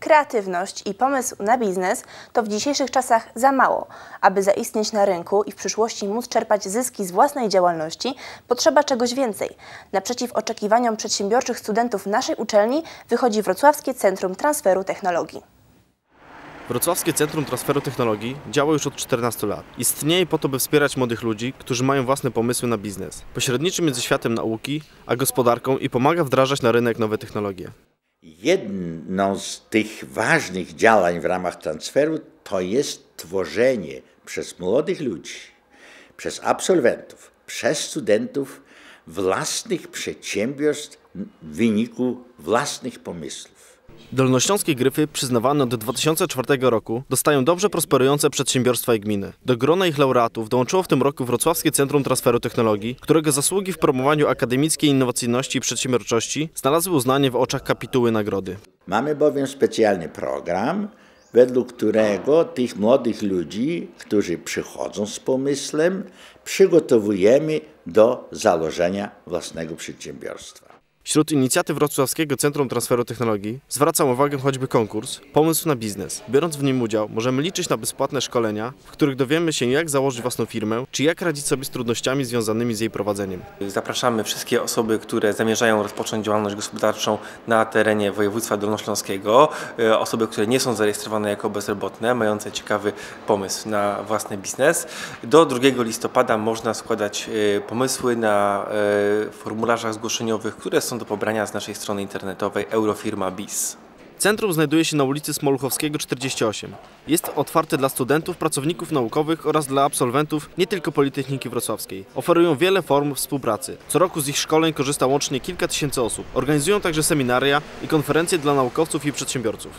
Kreatywność i pomysł na biznes to w dzisiejszych czasach za mało. Aby zaistnieć na rynku i w przyszłości móc czerpać zyski z własnej działalności, potrzeba czegoś więcej. Naprzeciw oczekiwaniom przedsiębiorczych studentów naszej uczelni wychodzi Wrocławskie Centrum Transferu Technologii. Wrocławskie Centrum Transferu Technologii działa już od 14 lat. Istnieje po to, by wspierać młodych ludzi, którzy mają własne pomysły na biznes. Pośredniczy między światem nauki a gospodarką i pomaga wdrażać na rynek nowe technologie. Jedną z tych ważnych działań w ramach transferu to jest tworzenie przez młodych ludzi, przez absolwentów, przez studentów własnych przedsiębiorstw w wyniku własnych pomysłów. Dolnośląskie gryfy przyznawane od 2004 roku dostają dobrze prosperujące przedsiębiorstwa i gminy. Do grona ich laureatów dołączyło w tym roku Wrocławskie Centrum Transferu Technologii, którego zasługi w promowaniu akademickiej innowacyjności i przedsiębiorczości znalazły uznanie w oczach kapituły nagrody. Mamy bowiem specjalny program, według którego tych młodych ludzi, którzy przychodzą z pomysłem, przygotowujemy do założenia własnego przedsiębiorstwa. Wśród inicjatyw Wrocławskiego Centrum Transferu Technologii zwracam uwagę choćby konkurs Pomysł na biznes. Biorąc w nim udział, możemy liczyć na bezpłatne szkolenia, w których dowiemy się jak założyć własną firmę, czy jak radzić sobie z trudnościami związanymi z jej prowadzeniem. Zapraszamy wszystkie osoby, które zamierzają rozpocząć działalność gospodarczą na terenie województwa dolnośląskiego, e, osoby, które nie są zarejestrowane jako bezrobotne, mające ciekawy pomysł na własny biznes. Do 2 listopada można składać e, pomysły na e, formularzach zgłoszeniowych, które są do pobrania z naszej strony internetowej Eurofirma Biz. Centrum znajduje się na ulicy Smoluchowskiego 48. Jest otwarte dla studentów, pracowników naukowych oraz dla absolwentów nie tylko Politechniki Wrocławskiej. Oferują wiele form współpracy. Co roku z ich szkoleń korzysta łącznie kilka tysięcy osób. Organizują także seminaria i konferencje dla naukowców i przedsiębiorców.